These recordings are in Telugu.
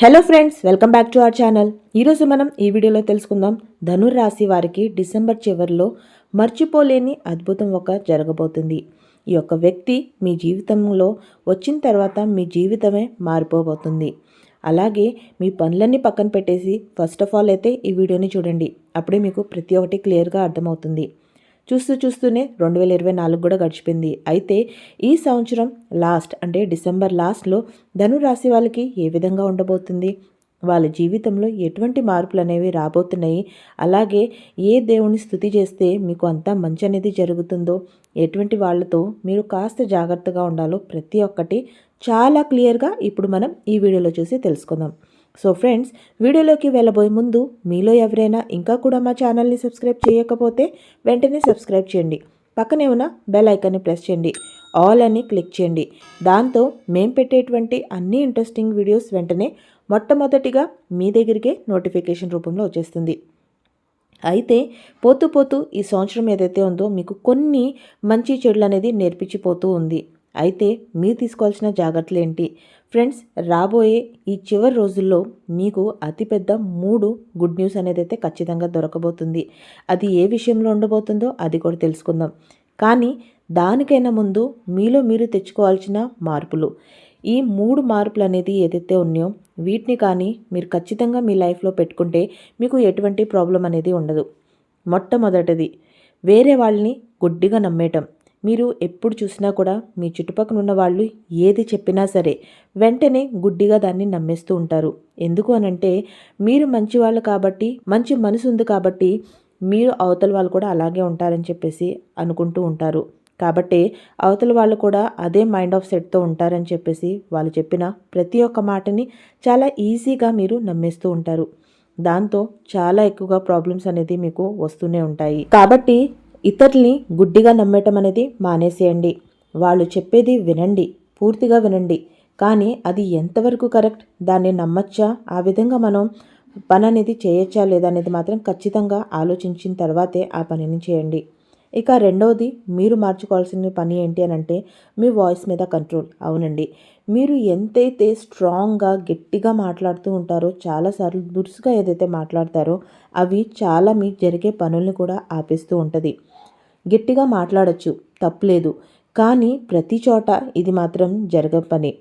Hello friends welcome back to our channel ఈరోజు మనం ఈ వీడియోలో తెలుసుకుందాం ధనుర్ రాశి వారికి డిసెంబర్ చివరిలో మర్చిపోలేని అద్భుతం ఒక జరగబోతుంది. ఈ యొక్క వ్యక్తి మీ జీవితంలో వచ్చిన తర్వాత మీ జీవితమే మారిపోబోతుంది. అలాగే మీ పనులన్నీ పక్కన పెట్టేసి ఫస్ట్ ఆఫ్ ఆల్ అయితే ఈ వీడియోని చూడండి. అప్పుడే మీకు ప్రతి ఒక్కటి క్లియర్గా అర్థమవుతుంది. చూస్తూ చూస్తూనే రెండు వేల ఇరవై నాలుగు కూడా గడిచిపోయింది. అయితే ఈ సంవత్సరం లాస్ట్ అంటే డిసెంబర్ లాస్ట్లో ధను రాశి వాళ్ళకి ఏ విధంగా ఉండబోతుంది? వాళ్ళ జీవితంలో ఎటువంటి మార్పులు అనేవి రాబోతున్నాయి? అలాగే ఏ దేవుని స్థుతి చేస్తే మీకు అంతా మంచి అనేది జరుగుతుందో? ఎటువంటి వాళ్ళతో మీరు కాస్త జాగ్రత్తగా ఉండాలో ప్రతి ఒక్కటి చాలా క్లియర్గా ఇప్పుడు మనం ఈ వీడియోలో చూసి తెలుసుకుందాం. సో ఫ్రెండ్స్ వీడియోలోకి వెళ్ళబోయే ముందు మీలో ఎవరైనా ఇంకా కూడా మా ఛానల్ని సబ్స్క్రైబ్ చేయకపోతే వెంటనే సబ్స్క్రైబ్ చేయండి. పక్కనే ఉన్న బెల్ ఐకాన్ని ప్రెస్ చేయండి. ఆల్ అని క్లిక్ చేయండి. దాంతో మేము పెట్టేటువంటి అన్ని ఇంట్రెస్టింగ్ వీడియోస్ వెంటనే మొట్టమొదటిగా మీ దగ్గరికే నోటిఫికేషన్ రూపంలో వచ్చేస్తుంది. అయితే పోతూ పోతూ ఈ సంవత్సరం ఏదైతే ఉందో మీకు కొన్ని మంచి చెడులు అనేది నేర్పించిపోతూ ఉంది. అయితే మీరు తీసుకోవాల్సిన జాగ్రత్తలు ఏంటి ఫ్రెండ్స్ రాబోయే ఈ చివరి రోజుల్లో మీకు అతిపెద్ద మూడు గుడ్ న్యూస్ అనేది అయితే ఖచ్చితంగా దొరకబోతుంది. అది ఏ విషయంలో ఉండబోతుందో అది కూడా తెలుసుకుందాం. కానీ దానికైనా ముందు మీలో మీరు తెచ్చుకోవాల్సిన మార్పులు. ఈ మూడు మార్పులు అనేది ఏదైతే ఉన్నాయో వీటిని కానీ మీరు ఖచ్చితంగా మీ లైఫ్లో పెట్టుకుంటే మీకు ఎటువంటి ప్రాబ్లం అనేది ఉండదు. మొట్టమొదటిది వేరే వాళ్ళని గుడ్డిగా నమ్మేయటం. మీరు ఎప్పుడు చూసినా కూడా మీ చుట్టుపక్కల ఉన్న వాళ్ళు ఏది చెప్పినా సరే వెంటనే గుడ్డిగా దాన్ని నమ్మేస్తూ ఉంటారు. ఎందుకు అనంటే మీరు మంచివాళ్ళు కాబట్టి మంచి మనసు ఉంది కాబట్టి మీరు అవతల వాళ్ళు కూడా అలాగే ఉంటారని చెప్పేసి అనుకుంటూ ఉంటారు. కాబట్టి అవతల వాళ్ళు కూడా అదే మైండ్ ఆఫ్ సెట్తో ఉంటారని చెప్పేసి వాళ్ళు చెప్పిన ప్రతి ఒక్క మాటని చాలా ఈజీగా మీరు నమ్మేస్తూ ఉంటారు. దాంతో చాలా ఎక్కువగా ప్రాబ్లమ్స్ అనేది మీకు వస్తూనే ఉంటాయి. కాబట్టి ఇతరుల్ని గుడ్డిగా నమ్మటం అనేది మానేసేయండి. వాళ్ళు చెప్పేది వినండి పూర్తిగా వినండి. కానీ అది ఎంతవరకు కరెక్ట్? దాన్ని నమ్మచ్చా? ఆ విధంగా మనం పని అనేది చేయొచ్చా లేదా అనేది మాత్రం ఖచ్చితంగా ఆలోచించిన తర్వాతే ఆ పనిని చేయండి. ఇక రెండవది మీరు మార్చుకోవాల్సిన పని ఏంటి అని అంటే మీ వాయిస్ మీద కంట్రోల్. అవునండి. మీరు ఎంతైతే స్ట్రాంగ్గా గట్టిగా మాట్లాడుతూ ఉంటారో చాలాసార్లు దురుసుగా ఏదైతే మాట్లాడతారో అవి చాలా మీకు జరిగే పనుల్ని కూడా ఆపేస్తూ ఉంటుంది. గట్టిగా మాట్లాడచ్చు తప్పులేదు. కానీ ప్రతి చోట ఇది మాత్రం జరగ పని.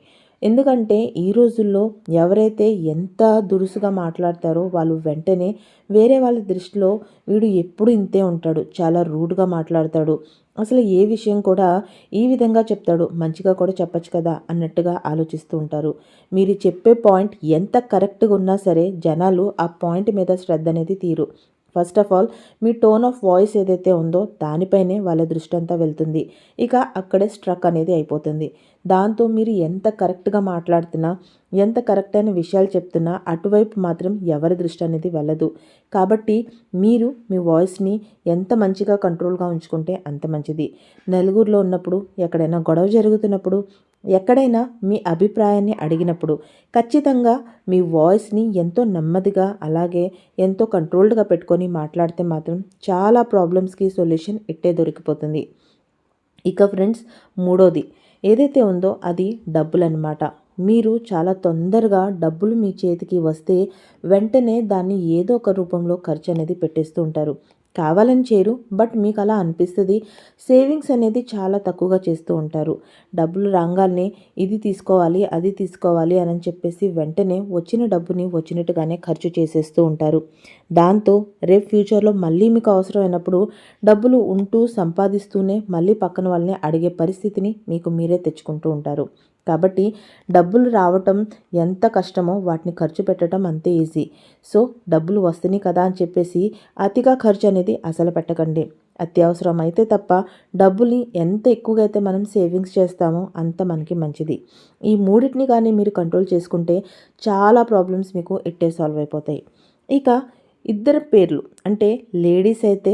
ఎందుకంటే ఈ రోజుల్లో ఎవరైతే ఎంత దురుసుగా మాట్లాడతారో వాళ్ళు వెంటనే వేరే వాళ్ళ దృష్టిలో వీడు ఎప్పుడు ఇంతే ఉంటాడు చాలా రూడ్గా మాట్లాడతాడు. అసలు ఏ విషయం కూడా ఈ విధంగా చెప్తాడు మంచిగా కూడా చెప్పచ్చు కదా అన్నట్టుగా ఆలోచిస్తూ ఉంటారు. మీరు చెప్పే పాయింట్ ఎంత కరెక్ట్గా ఉన్నా సరే జనాలు ఆ పాయింట్ మీద శ్రద్ధ అనేది తీరు. ఫస్ట్ ఆఫ్ ఆల్ మీ టోన్ ఆఫ్ వాయిస్ ఏదైతే ఉందో దానిపైనే వాళ్ళ దృష్టి అంతా వెళ్తుంది. ఇక అక్కడే స్ట్రక్ అనేది అయిపోతుంది. దాంతో మీరు ఎంత కరెక్ట్గా మాట్లాడుతున్నా ఎంత కరెక్ట్ అయిన విషయాలు చెప్తున్నా అటువైపు మాత్రం ఎవరి దృష్టి అనేది వెళ్ళదు. కాబట్టి మీరు మీ వాయిస్ని ఎంత మంచిగా కంట్రోల్గా ఉంచుకుంటే అంత మంచిది. నలుగురిలో ఉన్నప్పుడు ఎక్కడైనా గొడవ జరుగుతున్నప్పుడు ఎక్కడైనా మీ అభిప్రాయాన్ని అడిగినప్పుడు ఖచ్చితంగా మీ వాయిస్ని ఎంతో నెమ్మదిగా అలాగే ఎంతో కంట్రోల్డ్గా పెట్టుకొని మాట్లాడితే మాత్రం చాలా ప్రాబ్లమ్స్కి సొల్యూషన్ ఇట్టే దొరికిపోతుంది. ఇక ఫ్రెండ్స్ మూడోది ఏదైతే ఉందో అది డబ్బులన్నమాట. మీరు చాలా తొందరగా డబ్బులు మీ చేతికి వస్తే వెంటనే దాన్ని ఏదో ఒక రూపంలో ఖర్చు అనేది పెట్టేస్తూ ఉంటారు. కావాలని చేరు బట్ మీకు అలా అనిపిస్తుంది. సేవింగ్స్ అనేది చాలా తక్కువగా చేస్తూ ఉంటారు. డబ్బులు రాగానే ఇది తీసుకోవాలి అది తీసుకోవాలి అని చెప్పేసి వెంటనే వచ్చిన డబ్బుని వచ్చినట్టుగానే ఖర్చు చేసేస్తూ ఉంటారు. దాంతో రేపు ఫ్యూచర్లో మళ్ళీ మీకు అవసరమైనప్పుడు డబ్బులు ఉంటూ సంపాదిస్తూనే మళ్ళీ పక్కన వాళ్ళని అడిగే పరిస్థితిని మీకు మీరే తెచ్చుకుంటూ ఉంటారు. కాబట్టి డబ్బులు రావటం ఎంత కష్టమో వాటిని ఖర్చు పెట్టడం అంతే ఈజీ. సో డబ్బులు వస్తున్నాయి కదా అని చెప్పేసి అతిగా ఖర్చు అనేది అసలు పెట్టకండి. అత్యవసరం అయితే తప్ప డబ్బుల్ని ఎంత ఎక్కువగా అయితే మనం సేవింగ్స్ చేస్తామో అంత మనకి మంచిది. ఈ మూడింటిని కానీ మీరు కంట్రోల్ చేసుకుంటే చాలా ప్రాబ్లమ్స్ మీకు ఇట్టే సాల్వ్ అయిపోతాయి. ఇక ఇద్దరు పేర్లు అంటే లేడీస్ అయితే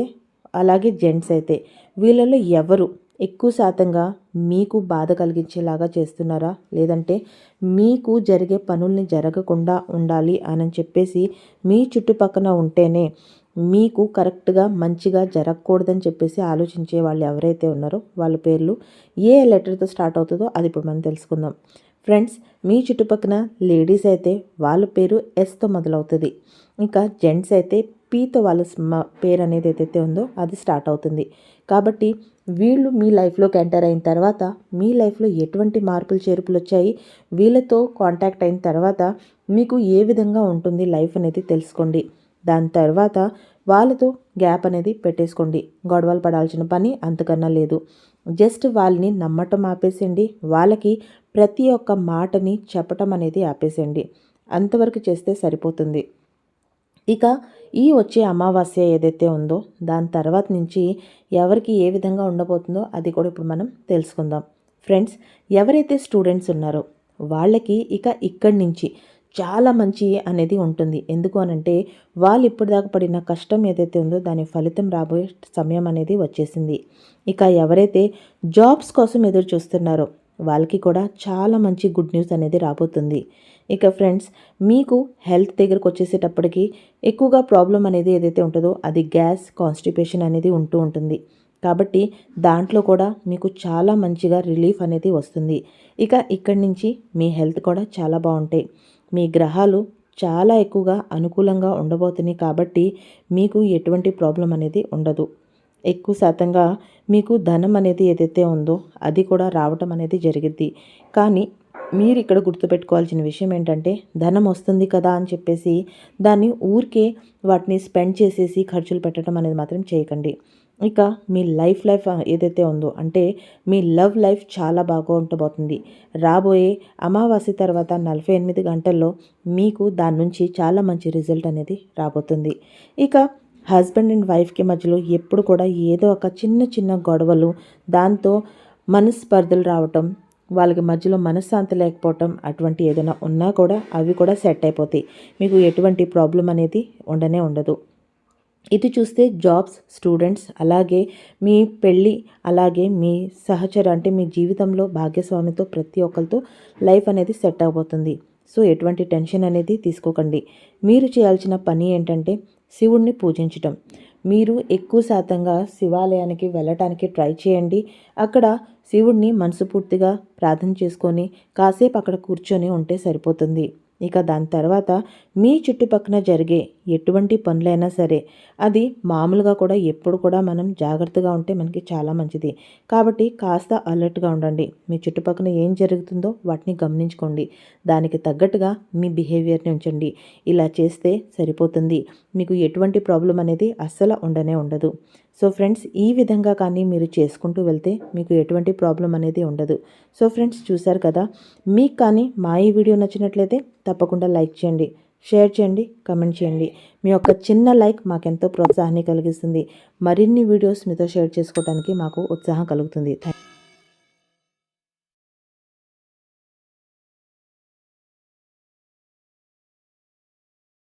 అలాగే జెంట్స్ అయితే వీళ్ళలో ఎవరు ఎక్కువ శాతంగా మీకు బాధ కలిగించేలాగా చేస్తున్నారా? లేదంటే మీకు జరిగే పనుల్ని జరగకుండా ఉండాలి అని చెప్పేసి మీ చుట్టుపక్కన ఉంటేనే మీకు కరెక్ట్గా మంచిగా జరగకూడదని చెప్పేసి ఆలోచించే వాళ్ళు ఎవరైతే ఉన్నారో వాళ్ళ పేర్లు ఏ లెటర్తో స్టార్ట్ అవుతుందో అది ఇప్పుడు మనం తెలుసుకుందాం. ఫ్రెండ్స్ మీ చుట్టుపక్కన లేడీస్ అయితే వాళ్ళ పేరు ఎస్తో మొదలవుతుంది. ఇంకా జెంట్స్ అయితే పీతో వాళ్ళ పేరు అనేది ఏదైతే ఉందో అది స్టార్ట్ అవుతుంది. కాబట్టి వీళ్ళు మీ లైఫ్లోకి ఎంటర్ అయిన తర్వాత మీ లైఫ్లో ఎటువంటి మార్పులు చేర్పులు వచ్చాయి? వీళ్ళతో కాంటాక్ట్ అయిన తర్వాత మీకు ఏ విధంగా ఉంటుంది లైఫ్ అనేది తెలుసుకోండి. దాని తర్వాత వాళ్ళతో గ్యాప్ అనేది పెట్టేసుకోండి. గొడవలు పడాల్సిన పని అంతకన్నా లేదు. జస్ట్ వాళ్ళని నమ్మటం ఆపేసేయండి. వాళ్ళకి ప్రతి ఒక్క మాటని చెప్పటం అనేది ఆపేసేయండి. అంతవరకు చేస్తే సరిపోతుంది. ఇక ఈ వచ్చే అమావాస్య ఏదైతే ఉందో దాని తర్వాత నుంచి ఎవరికి ఏ విధంగా ఉండబోతుందో అది కూడా ఇప్పుడు మనం తెలుసుకుందాం. ఫ్రెండ్స్ ఎవరైతే స్టూడెంట్స్ ఉన్నారో వాళ్ళకి ఇక ఇక్కడి నుంచి చాలా మంచి అనేది ఉంటుంది. ఎందుకు అనంటే వాళ్ళు ఇప్పటిదాకా పడిన కష్టం ఏదైతే ఉందో దాని ఫలితం రాబోయే సమయం అనేది వచ్చేసింది. ఇక ఎవరైతే జాబ్స్ కోసం ఎదురు చూస్తున్నారో వాళ్ళకి కూడా చాలా మంచి గుడ్ న్యూస్ అనేది రాబోతుంది. ఇక ఫ్రెండ్స్ మీకు హెల్త్ దగ్గరకు వచ్చేసేటప్పటికి ఎక్కువగా ప్రాబ్లం అనేది ఏదైతే ఉంటుందో అది గ్యాస్ కాన్స్టిపేషన్ అనేది ఉంటూ ఉంటుంది. కాబట్టి దాంట్లో కూడా మీకు చాలా మంచిగా రిలీఫ్ అనేది వస్తుంది. ఇక ఇక్కడి నుంచి మీ హెల్త్ కూడా చాలా బాగుంటాయి. మీ గ్రహాలు చాలా ఎక్కువగా అనుకూలంగా ఉండబోతున్నాయి కాబట్టి మీకు ఎటువంటి ప్రాబ్లం అనేది ఉండదు. ఎక్కువ శాతంగా మీకు ధనం అనేది ఏదైతే ఉందో అది కూడా రావటం అనేది జరిగిద్ది. కానీ మీరు ఇక్కడ గుర్తుపెట్టుకోవాల్సిన విషయం ఏంటంటే ధనం వస్తుంది కదా అని చెప్పేసి దాన్ని ఊరికే వాటిని స్పెండ్ చేసేసి ఖర్చులు పెట్టడం అనేది మాత్రం చేయకండి. ఇక మీ లైఫ్ లైఫ్ ఏదైతే ఉందో అంటే మీ లవ్ లైఫ్ చాలా బాగా ఉండబోతుంది రాబోయే అమావాస్య తర్వాత నలభై ఎనిమిది గంటల్లో మీకు దాని నుంచి చాలా మంచి రిజల్ట్ అనేది రాబోతుంది. ఇక హస్బెండ్ అండ్ వైఫ్కి మధ్యలో ఎప్పుడు కూడా ఏదో ఒక చిన్న చిన్న గొడవలు దాంతో మనస్పర్ధలు రావటం వాళ్ళకి మధ్యలో మనశ్శాంతి లేకపోవటం అటువంటి ఏదైనా ఉన్నా కూడా అవి కూడా సెట్ అయిపోతాయి. మీకు ఎటువంటి ప్రాబ్లం అనేది ఉండనే ఉండదు. ఇది చూస్తే జాబ్స్ స్టూడెంట్స్ అలాగే మీ పెళ్ళి అలాగే మీ సహచర అంటే మీ జీవితంలో భాగ్యస్వామితో ప్రతి ఒక్కరితో లైఫ్ అనేది సెట్ అవబోతుంది. సో ఎటువంటి టెన్షన్ అనేది తీసుకోకండి. మీరు చేయాల్సిన పని ఏంటంటే శివుణ్ణి పూజించటం. మీరు ఎక్కువ శాతంగా శివాలయానికి వెళ్ళటానికి ట్రై చేయండి. అక్కడ శివుణ్ణి మనసుపూర్తిగా ప్రార్థన చేసుకొని కాసేపు అక్కడ కూర్చొని ఉంటే సరిపోతుంది. ఇక దాని తర్వాత మీ చుట్టుపక్కన జరిగే ఎటువంటి పనులైనా సరే అది మామూలుగా కూడా ఎప్పుడు కూడా మనం జాగ్రత్తగా ఉంటే మనకి చాలా మంచిది. కాబట్టి కాస్త అలర్ట్గా ఉండండి. మీ చుట్టుపక్కల ఏం జరుగుతుందో వాటిని గమనించుకోండి. దానికి తగ్గట్టుగా మీ బిహేవియర్ని ఉంచండి. ఇలా చేస్తే సరిపోతుంది. మీకు ఎటువంటి ప్రాబ్లం అనేది అస్సలు ఉండనే ఉండదు. సో ఫ్రెండ్స్ ఈ విధంగా కానీ మీరు చేసుకుంటూ వెళ్తే మీకు ఎటువంటి ప్రాబ్లం అనేది ఉండదు. సో ఫ్రెండ్స్ చూసారు కదా? మీకు కానీ మా ఈ వీడియో నచ్చినట్లయితే తప్పకుండా లైక్ చేయండి. షేర్ చేయండి కమెంట్ చేయండి. మీ యొక్క చిన్న లైక్ మాకెంతో ప్రోత్సాహాన్ని కలిగిస్తుంది. మరిన్ని వీడియోస్ మీతో షేర్ చేసుకోవడానికి మాకు ఉత్సాహం కలుగుతుంది. థ్యాంక్